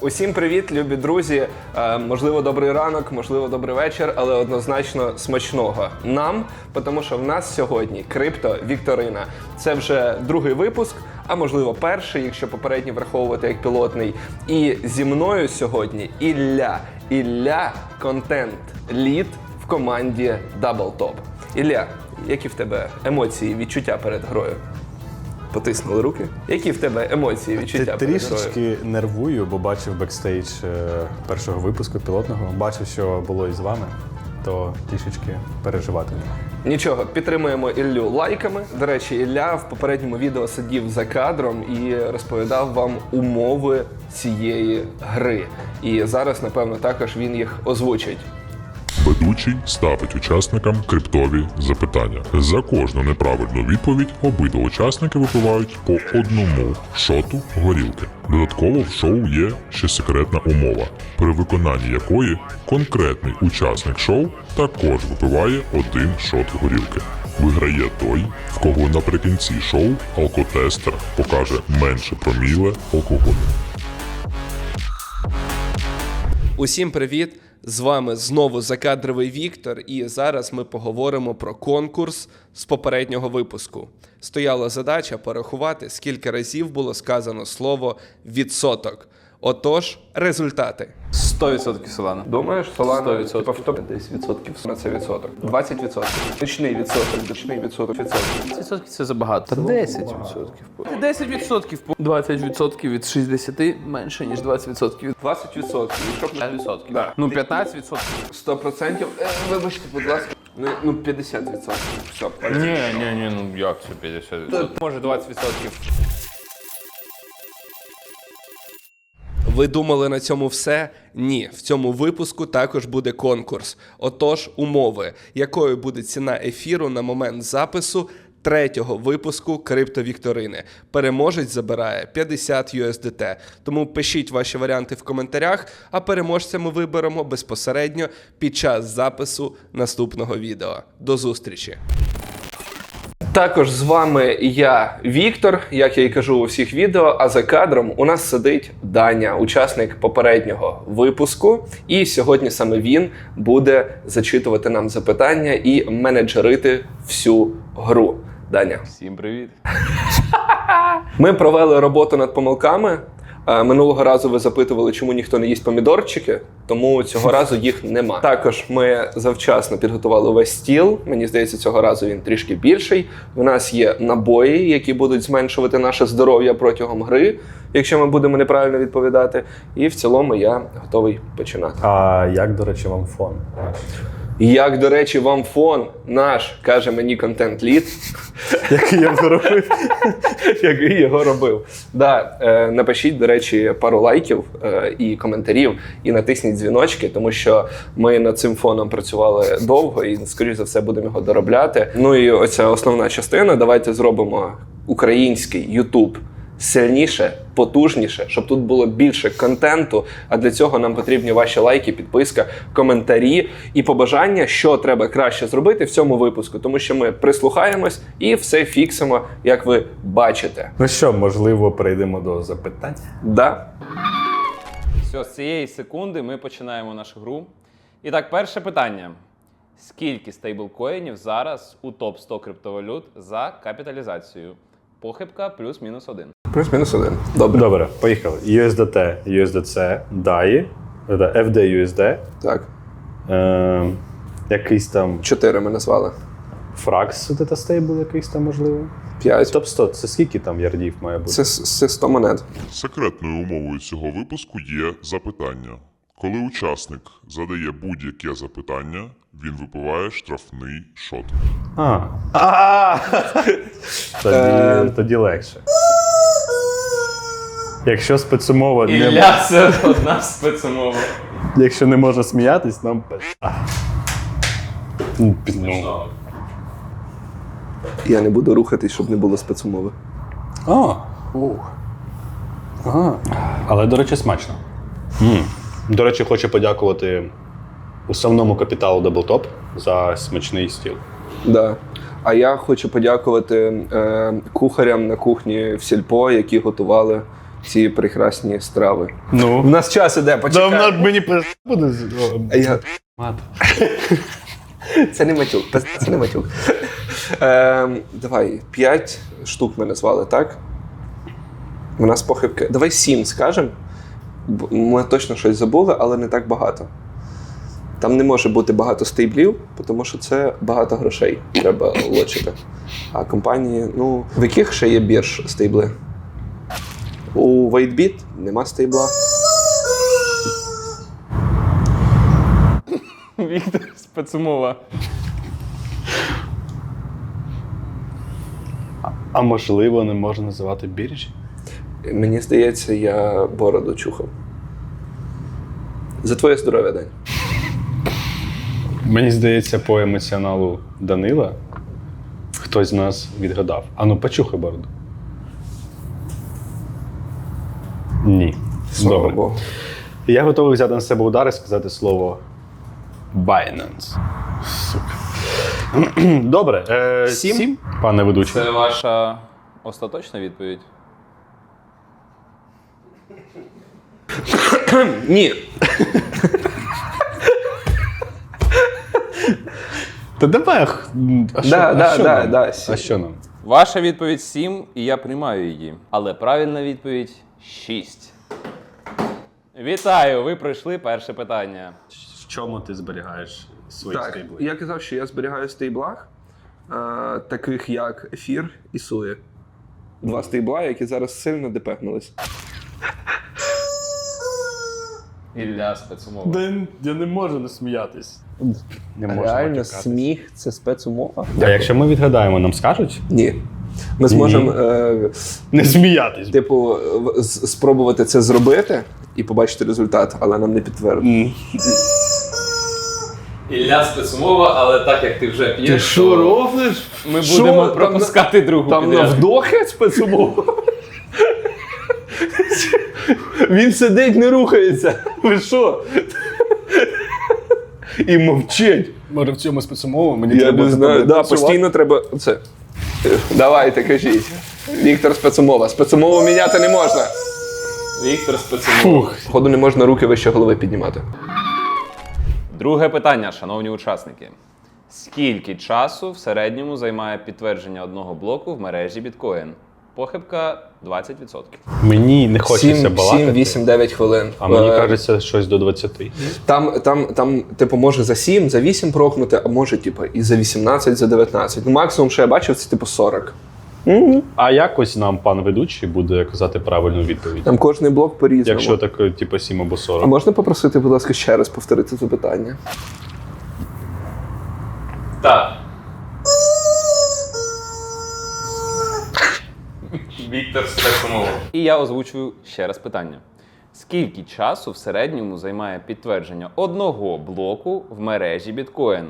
Усім привіт, любі друзі. Е, можливо, добрий ранок, можливо, добрий вечір, але однозначно смачного нам, тому що в нас сьогодні крипто Вікторина. Це вже другий випуск, а можливо, перший, якщо попередній враховувати як пілотний. І зі мною сьогодні Ілля. Ілля контент лід в команді Double Top. Ілля, які в тебе емоції, відчуття перед грою? Потиснули руки. Які в тебе емоції, відчуття Ти трішечки нервую, бо бачив бекстейдж е, першого випуску пілотного. Бачив, що було із вами, то трішечки переживатиму. Нічого, підтримуємо Іллю лайками. До речі, Ілля в попередньому відео сидів за кадром і розповідав вам умови цієї гри. І зараз, напевно, також він їх озвучить. Ведучий ставить учасникам криптові запитання. За кожну неправильну відповідь обидва учасники випивають по одному шоту горілки. Додатково в шоу є ще секретна умова, при виконанні якої конкретний учасник шоу також випиває один шот горілки. Виграє той, в кого наприкінці шоу алкотестер покаже менше проміле алкоголю. Усім привіт! З вами знову закадровий Віктор, і зараз ми поговоримо про конкурс з попереднього випуску. Стояла задача порахувати, скільки разів було сказано слово відсоток. Отож, результати. 100% Солана. Думаєш, Солана 100%. типа, в топ 10 відсотків на це відсоток. 20 відсотків. Точний відсоток, точний відсоток, відсоток. 10% це забагато. Та 10%. 10%. 20% від 60 менше, ніж 20% від 20 відсотків. Щоб 5%. Да. Ну, 15%. 100 процентів. Е, вибачте, будь ласка. Ну, ну 50 відсотків. Все. Ні, ні, ні, ну як це 50%? Може 20%. Ви думали на цьому все? Ні, в цьому випуску також буде конкурс. Отож, умови, якою буде ціна ефіру на момент запису третього випуску Криптовікторини. Переможець забирає 50 USDT. Тому пишіть ваші варіанти в коментарях, а переможця ми виберемо безпосередньо під час запису наступного відео. До зустрічі! Також з вами я, Віктор, як я і кажу у всіх відео. А за кадром у нас сидить Даня, учасник попереднього випуску. І сьогодні саме він буде зачитувати нам запитання і менеджерити всю гру. Даня, Всім привіт. ми провели роботу над помилками. Е, Минулого разу ви запитували, чому ніхто не їсть помідорчики, тому цього разу їх нема. Також ми завчасно підготували весь стіл. Мені здається, цього разу він трішки більший. В нас є набої, які будуть зменшувати наше здоров'я протягом гри, якщо ми будемо неправильно відповідати. І в цілому я готовий починати. А як, до речі, вам фон? Як, до речі, вам фон наш каже мені контент-лід. Який я зробив? який його робив. Да, е, напишіть, до речі, пару лайків е, і коментарів, і натисніть дзвіночки, тому що ми над цим фоном працювали довго і, скоріш за все, будемо його доробляти. Ну і оця основна частина. Давайте зробимо український YouTube сильніше, потужніше, щоб тут було більше контенту. А для цього нам потрібні ваші лайки, підписка, коментарі і побажання, що треба краще зробити в цьому випуску, тому що ми прислухаємось і все фіксимо, як ви бачите. Ну що, можливо, перейдемо до запитань. Да? Все, з цієї секунди ми починаємо нашу гру. І так, перше питання: скільки стейблкоїнів зараз у топ 100 криптовалют за капіталізацією? Похибка плюс-мінус один. Плюс-мінус один. Добре. Добре, поїхали. USDT, USDC, DAI, FDUSD, Так. е, якийсь там Чотири ми назвали. Фракс, це стейбл якийсь там, можливо. П'ять. Топ 100 це скільки там ярдів має бути? Це, це 100 монет. Секретною умовою цього випуску є запитання. Коли учасник задає будь-яке запитання, він випиває штрафний шот. А. Тоді, тоді легше. Якщо спецумова не, Ілля це одна спецумова. якщо не можна сміятись, нам пи- А. Ну, ну. Я не буду рухатись, щоб не було спецумови. А. Ух. Ага. Але, до речі, смачно. м До речі, хочу подякувати основному капіталу Даблтоп за смачний стіл. Да. А я хочу подякувати е, кухарям на кухні в Сільпо, які готували ці прекрасні страви. У Ну. нас час іде, почекай. мені буде. Я... Мат. Це не матюк, це не матюк. Ем, давай, п'ять штук ми назвали, так? У нас похибки. Давай сім скажемо. Бо Ми точно щось забули, але не так багато. Там не може бути багато стейблів, тому що це багато грошей треба лочити. А компанії, ну, в яких ще є бірж стейбли? У WaitBit нема стейбла. Віктор Спецумова. А можливо, не можна називати біржі? Мені здається, я бороду чухав. За твоє здоров'я, Дань. Мені здається, по емоціоналу Данила хтось з нас відгадав. Ану, почухай бороду. Ні. Слава Добре. Богу. Я готовий взяти на себе удар і сказати слово Binance. Сука. Добре. Е, Сім? Пане ведучий. Це ваша остаточна відповідь? Ні. Та давай. ах, А що, Да, а да, що да, нам? да, а що нам? Ваша відповідь 7, і я приймаю її. Але правильна відповідь 6. Вітаю! Ви пройшли перше питання. В чому ти зберігаєш свої Так, я казав, що я зберігаю в стейблах, е, таких як ефір і сує. Два стейбла, які зараз сильно депехнулись. Ілля Спецумова. Я не можу не сміятись. Не можу Реально, матюкатись. сміх це спецумова? А якщо ми відгадаємо, нам скажуть? Ні. Ми зможемо, е, Не сміятись. типу, в- з- спробувати це зробити і побачити результат, але нам не підтвердить. Ілля Спецумова, але так як ти вже п'єш, то робиш? ми Що? будемо Там пропускати другу Там на підряд. вдохи спецумова. Він сидить, не рухається. Ви що? І мовчить. Може в цьому спецумову мені Я треба не знаю. Да, постійно треба. Це. Давайте, кажіть. Віктор спецумова. Спецумову міняти не можна. Віктор Спецумова. Фух. Походу, не можна руки вище голови піднімати. Друге питання, шановні учасники. Скільки часу в середньому займає підтвердження одного блоку в мережі біткоін? Похибка 20%. Мені не хочеться 7, балакати. 8, 9 хвилин. А мені Е, кажеться, щось до 20. Там, там, там, типу, може за 7, за 8 прокнути, а може, типу, і за 18, за 19. Ну, максимум, що я бачив, це типу 40. А якось нам пан ведучий буде казати правильну відповідь. Там кожний блок по-різному. Якщо так, типу, 7 або 40. А можна попросити, будь ласка, ще раз повторити це питання? Так. Віктор Спецумова. І я озвучую ще раз питання. Скільки часу в середньому займає підтвердження одного блоку в мережі біткоін?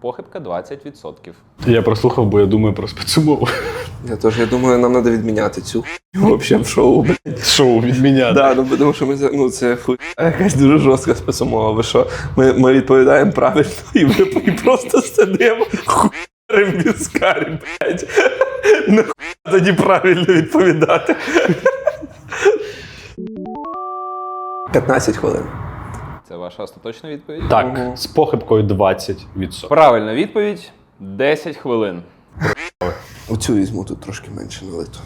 Похибка 20%. Я прослухав, бо я думаю про спецумову. Я теж я думаю, нам треба відміняти цю взагалі в шоу. блядь. Шоу відміняти. Да, ну тому що ми за- ну це хуй якась дуже жорстка спецумова. Ви що? Ми, ми відповідаємо правильно і ми і просто сидимо хуярим віскарі, блядь. Нахуй тоді правильно відповідати. 15 хвилин. Це ваша остаточна відповідь? Так, з похибкою 20%. Правильна відповідь 10 хвилин. Оцю візьму тут трошки менше налито.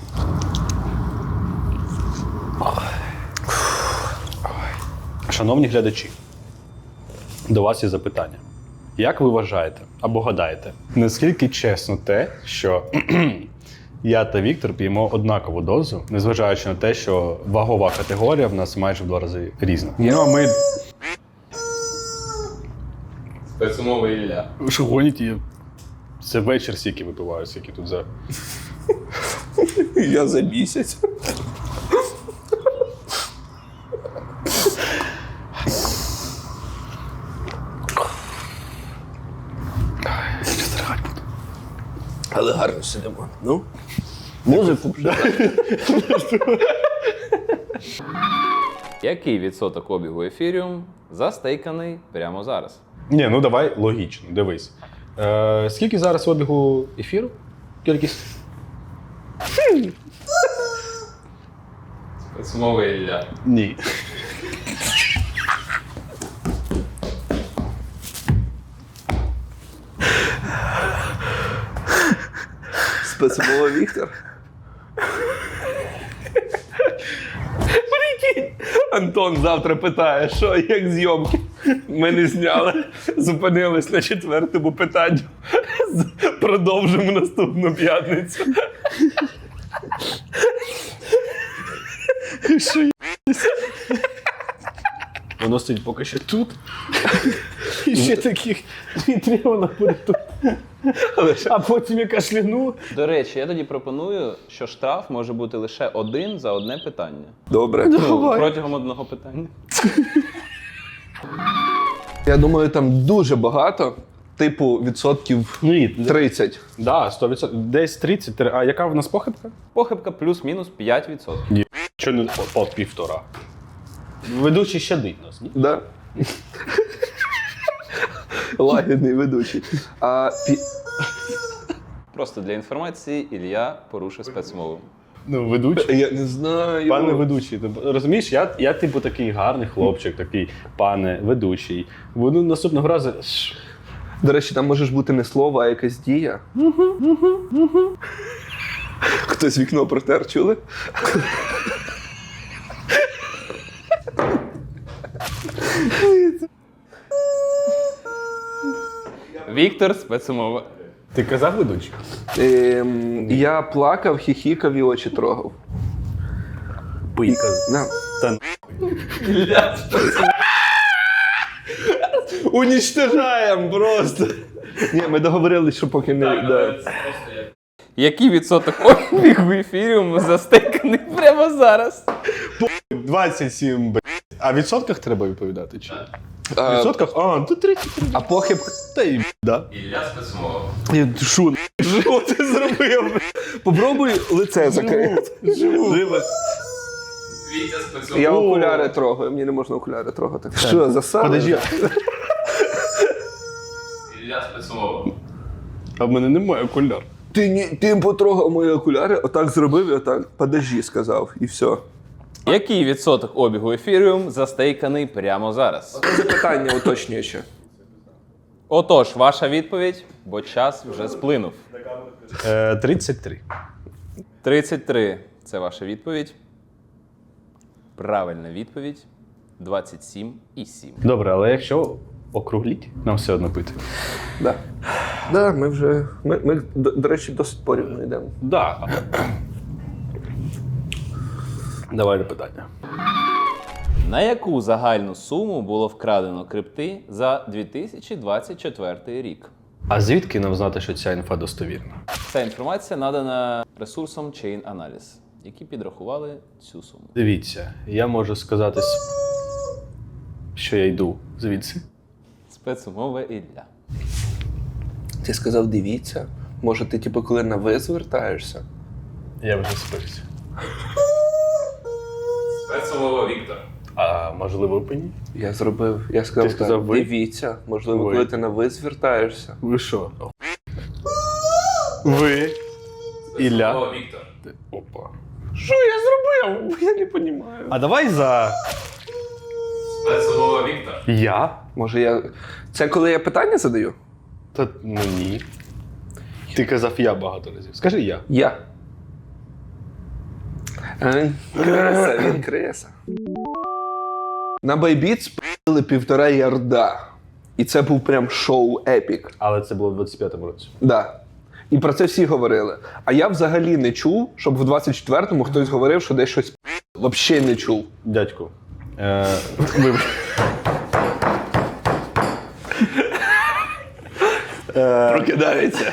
Шановні глядачі, до вас є запитання. Як ви вважаєте або гадаєте, наскільки чесно те, що я та Віктор п'ємо однакову дозу, незважаючи на те, що вагова категорія в нас майже в два рази різна? Ну а ми Спецумова Ілля. що гоніті? Це вечір стільки випиваю, скільки тут за. Я за місяць. Але гарно сидимо. Ну? Музику. Який відсоток обігу ефіріум застейканий прямо зараз? Ні, ну давай логічно, дивись. Е, скільки зараз обігу ефіру? Кількість? Спецумови Ілля. Ні. Спецмова Віктор. Антон завтра питає, що як зйомки. Ми не зняли, зупинились на четвертому питанню. Продовжимо наступну п'ятницю. Що Воно стоїть поки що тут. І ще таких дві три вона буде тут. А потім я кашляну. До речі, я тоді пропоную, що штраф може бути лише один за одне питання. Добре. Ну, протягом одного питання. Я думаю, там дуже багато, типу відсотків Ні, 30. да, 100%. Десь 30. А яка в нас похибка? Похибка плюс-мінус 5%. Що не по півтора. Ведучий щадить нас, ні? Да? Лагідний ведучий. А, пі... Просто для інформації Ілля порушив спецмову. Ну, ведучий. Я не знаю. Пане ведучий, ти розумієш, я, я типу такий гарний хлопчик, такий пане ведучий. Воно наступного разу. «Ш, До речі, там може ж бути не слово, а якась дія. Хтось вікно протер, чули? Віктор спецумова. Ти казав ведучий? Ем, я плакав, хіхікав і очі трогав. Пийка. На. Та Унічтожаємо просто. Ні, ми договорились, що поки не. Да. Який відсоток обігу ефіріуму застейканий прямо зараз? 27, б. А в відсотках треба відповідати? Чи? В А, відсотках? А, то 33. а похибка. Та й да. Ілля спецумова. Шу, що ти зробив? Попробуй лице закрити. Живе. Вітя спецумова. Я окуляри трогаю, мені не можна окуляри трогати. Що, засали? Подожди, Ілля спецумова. а в мене немає окуляр. Ти, ні, ти потрогав мої окуляри, отак зробив і отак. Подожди, сказав, і все. Який відсоток обігу ефіріум застейканий прямо зараз? Це запитання уточнююче. Отож, ваша відповідь, бо час вже сплинув. Е, 33. 33 це ваша відповідь. Правильна відповідь 27,7. Добре, але якщо округліть, нам все одно пити. Да. Да, ми вже. Ми, ми до, до речі, досить порівну йдемо. Да. Давайте питання. На яку загальну суму було вкрадено крипти за 2024 рік? А звідки нам знати, що ця інфа достовірна? Ця інформація надана ресурсом Chain Analysis, які підрахували цю суму. Дивіться, я можу сказати, що я йду звідси. Спецумова Ілля. Ти сказав, дивіться. Може, ти, типу, коли на ви звертаєшся? Я вже спився. Спецумова Віктор. А можливо, ви ні? Я зробив. Я сказав, Ти сказав, так, ви? дивіться. Можливо, Ви. коли ти на ви звертаєшся. Ви що? Ви. Ілля. Віктор. Опа. Що я зробив? Я не розумію. А давай за. Спецумова Віктор. Я? Може, я. Це коли я питання задаю? Та ну ні. Ти казав я багато разів. Скажи я. Я. Креса, він креса. На Байбіт спили півтора ярда. І це був прям шоу епік. Але це було в 25-му році. Да. І про це всі говорили. А я взагалі не чув, щоб в 24-му хтось говорив, що десь щось взагалі не чув. Дядьку. Е, вибач. Прокидається.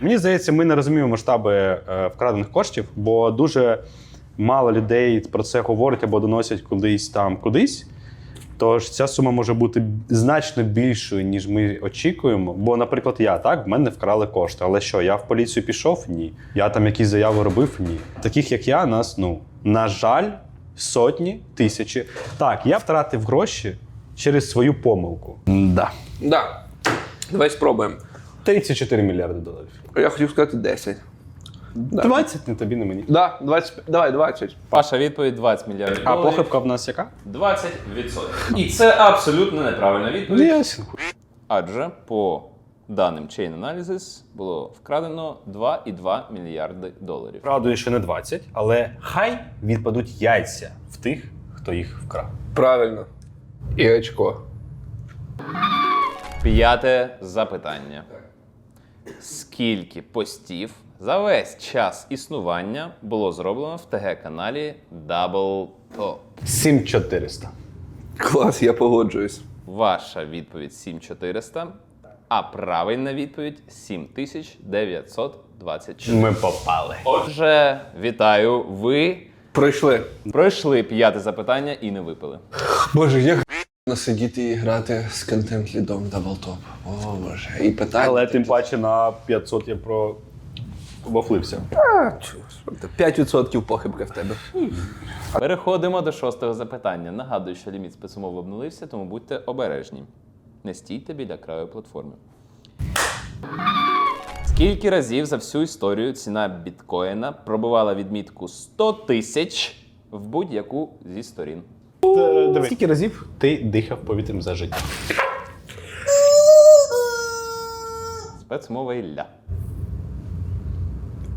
Мені здається, ми не розуміємо масштаби е, вкрадених коштів, бо дуже мало людей про це говорять або доносять кудись там кудись. Тож ця сума може бути значно більшою, ніж ми очікуємо. Бо, наприклад, я так, в мене вкрали кошти. Але що, я в поліцію пішов? Ні. Я там якісь заяви робив? Ні. Таких як я, нас, ну, на жаль, сотні, тисячі. Так, я втратив гроші через свою помилку. Да. Да. Давай спробуємо. 34 мільярди доларів. Я хотів сказати 10. 20 не тобі, не мені. Да, 20, давай, 20. Ваша відповідь 20 мільярдів А доларів. похибка в нас яка? 20%. І це абсолютно неправильна відповідь. Ясен. Адже по даним Chain Analysis було вкрадено 2,2 мільярди доларів. Правдою, що не 20, але хай відпадуть яйця в тих, хто їх вкрав. Правильно. І очко. П'яте запитання. Скільки постів за весь час існування було зроблено в ТГ-каналі Double Top? 7400. Клас, я погоджуюсь. Ваша відповідь 7400, а правильна відповідь 7924. Ми попали. Отже, вітаю, ви Пройшли. пройшли п'яте запитання і не випили. Боже, як сидіти і грати з контент лідом даблтоп. О, боже. І питання. Але тим паче на 500 я про вафлився. 5% похибка в тебе. Переходимо до шостого запитання. Нагадую, що ліміт спецумов обнулився, тому будьте обережні. Не стійте біля краю платформи. Скільки разів за всю історію ціна біткоїна пробивала відмітку 100 тисяч в будь-яку зі сторін? Диви. Скільки разів ти дихав повітрям за життя? Спецмова Ілля.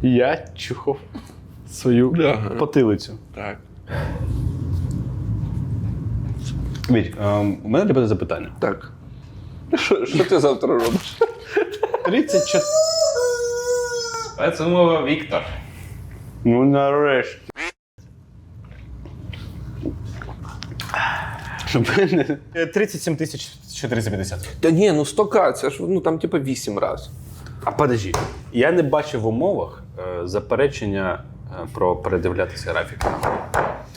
Я чухав свою потилицю. Так. Віть, у мене для тебе запитання. Так. Що, що ти завтра робиш? 34. Спецумова Віктор. Ну нарешті. Щоб мене- 37 тисяч 450. Та ні, ну 100к, це ж ну там типу 8 разів. А подожди, я не бачив в умовах е, заперечення е, про передивлятися графіки.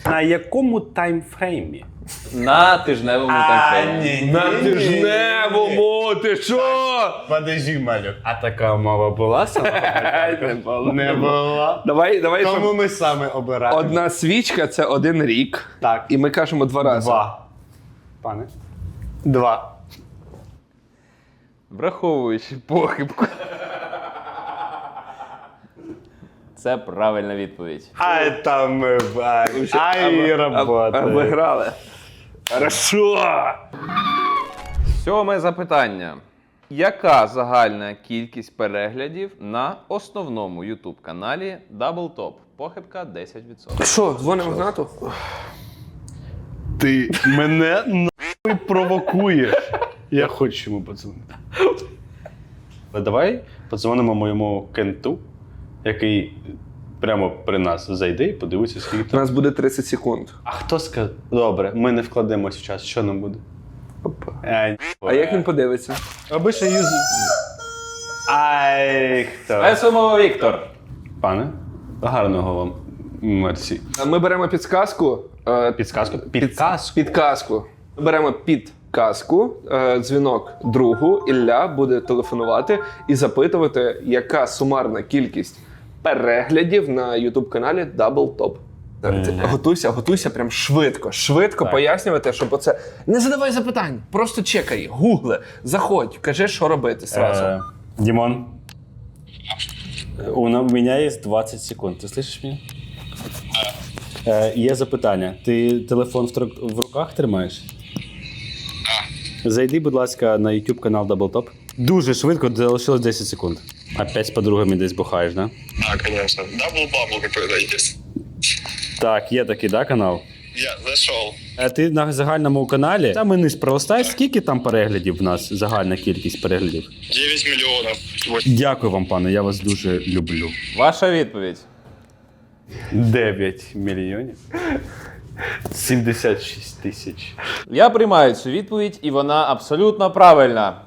На якому таймфреймі? На тижневому таймфреймі. На тижневому, ти що? Подожди, малюк. А така мова була сама? Не було. Не була. Давай, давай, щоб Тому ми саме обираємо. одна свічка це один рік. Так. І ми кажемо два рази. Два. Пане. Два. Враховуючи похибку. Це правильна відповідь. Ай, там ми бачимо. Ай, А робота. грали. Хорошо. Сьоме запитання. Яка загальна кількість переглядів на основному YouTube каналі Double Top? Похибка 10%. Що, дзвонимо Гнату? Ти мене нахуй провокуєш. Я хочу йому подзвонити. Але давай подзвонимо моєму кенту, який прямо при нас зайде і подивиться, скільки У там. нас буде 30 секунд. А хто сказав? Добре, ми не вкладемось в час. Що нам буде? Ай, А як він подивиться? Обично юз. Ай, хто? Спецумова Віктор. Пане, гарного вам мерсі. Ми беремо підсказку. е, Підсказку? Підказку. Підказку. Ми беремо підказку, е, дзвінок другу. Ілля буде телефонувати і запитувати, яка сумарна кількість переглядів на youtube каналі Double Top. Готуйся, готуйся прям швидко, швидко Так. пояснювати, щоб оце. Не задавай запитань, просто чекай, гугли, заходь, кажи, що робити сразу. Э, Димон. У на- у меня есть 20 секунд. Ти слышиш мене? Е, є запитання. Ти телефон в, руках тримаєш? Зайди, будь ласка, на YouTube канал Double Top. Дуже швидко, залишилось 10 секунд. Опять з подругами десь бухаєш, да? А, конечно. Дабл бабл какой-то есть. Так, є такий, да, канал? Я зашел. А ти на загальному каналі. Там вниз пролистай, скільки там переглядів в нас, загальна кількість переглядів. 9 миллионов. Вот. Дякую вам, пане, я вас дуже люблю. Ваша відповідь. 9 мільйонів. 76 тисяч. Я приймаю цю відповідь, і вона абсолютно правильна.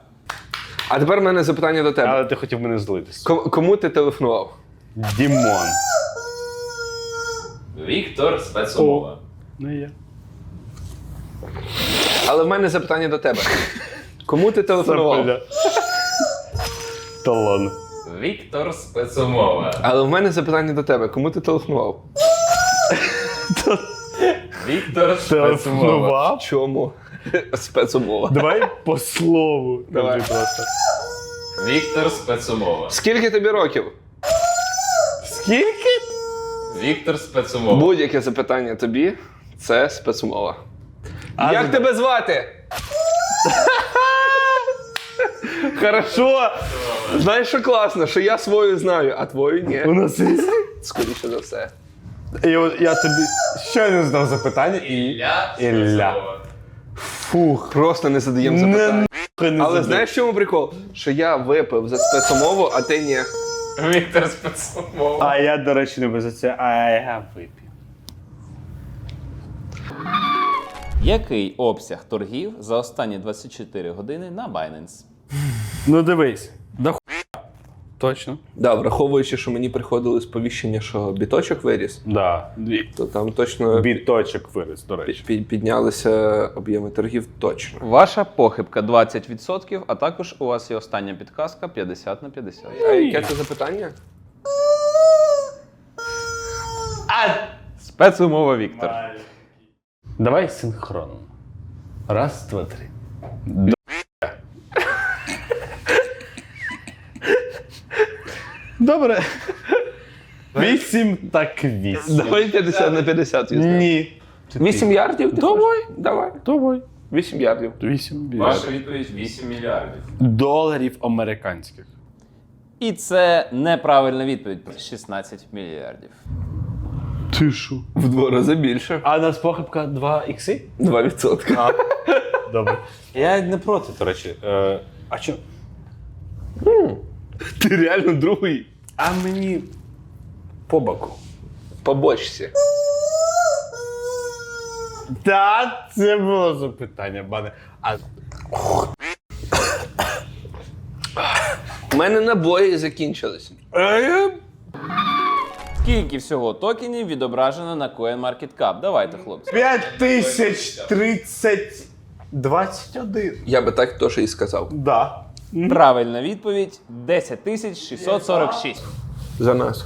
А тепер в мене запитання до тебе. Але ти хотів мене злитись. Ком- Кому ти телефонував? Дімон. Віктор спецумова. Ну я. Але в мене запитання до тебе. Кому ти телефонував? Талон. Віктор спецумова. Але в мене запитання до тебе. Кому ти телефонував? Віктор спецумова. Телефонував? Чому? Спецумова. Давай по слову. Давай. Просто. Віктор спецумова. Скільки тобі років? Скільки? Віктор спецумова. Будь-яке запитання тобі це спецумова. Як за- тебе звати? Хорошо. Знаєш, що класно, що я свою знаю, а твою ні. У нас є. Скоріше за все. От я тобі щойно задав запитання і. Ілля. Фух. Просто не задаємо запитання. не Але знаєш, в чому прикол? Що я випив за спецумову, а ти ні. Віктор спецумова. А я, до речі, не за це, а я вип'ю. Який обсяг торгів за останні 24 години на Binance? Ну дивись. Точно. Да, враховуючи, що мені приходили сповіщення, що біточок виріс, Да. То там точно Біточок виріс, до речі. пі- піднялися об'єми торгів точно. Ваша похибка 20%, а також у вас є остання підказка 50 на 50. А яке це запитання? Спецумова Віктор. Давай синхронно. Раз, два, три. Добре. Вісім так вісім. Давай 50 на 50 візьмемо. Ні. 8 ярдів? Ти Давай. Давай. Давай. 8 ярдів. Вісім. Ваша відповідь 8 мільярдів. Доларів американських. І це неправильна відповідь 16 мільярдів. Ти що? В два рази більше. А у нас похибка 2 ікси? 2%. Добре. Я не проти, до речі. Е, а що? Ти реально другий. А мені по боку. По бочці. Так, це було запитання, бане. А У мене набої закінчились. Скільки всього токенів відображено на CoinMarketCap? Давайте, хлопці. 5 тисяч 30... 21. Я би так теж і сказав. Да. Правильна відповідь 10 тисяч 646. За нас.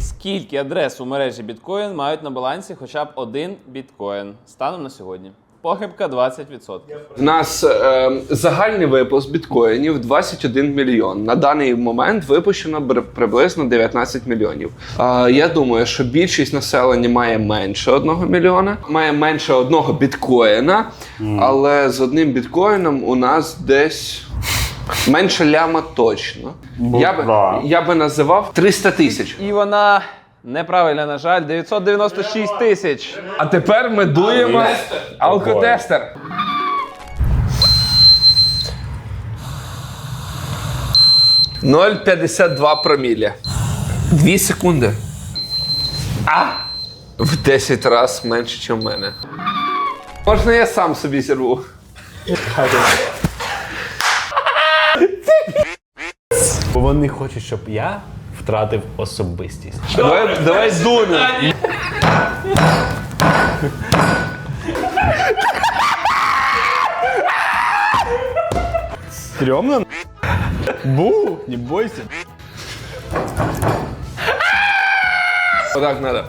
Скільки адрес у мережі біткоін мають на балансі хоча б один біткоін станом на сьогодні? Похибка 20%. В нас е, загальний випуск біткоїнів 21 мільйон. На даний момент випущено бр- приблизно 19 мільйонів. Е, я думаю, що більшість населення має менше 1 мільйона, має менше одного біткоїна, але з одним біткоїном у нас десь. Менше ляма точно. Я би, да. я би називав 300 тисяч. І вона неправильна, на жаль, 996 тисяч. А тепер ми дуємо алкотестер. Ноль 0,52 промілля. Дві секунди. А! В 10 разів менше, ніж в мене. Можна я сам собі зірву? Бо вони хочуть, щоб я втратив особистість. Давай, давай дунем. Стрьомно? Бу, не бойся. Отак треба.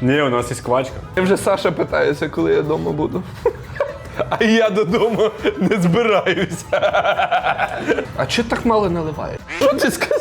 Ні, у нас є квачка. Я вже Саша питається, коли я вдома буду. А я додому не збираюся. А чого так мало наливає? Що ти сказав?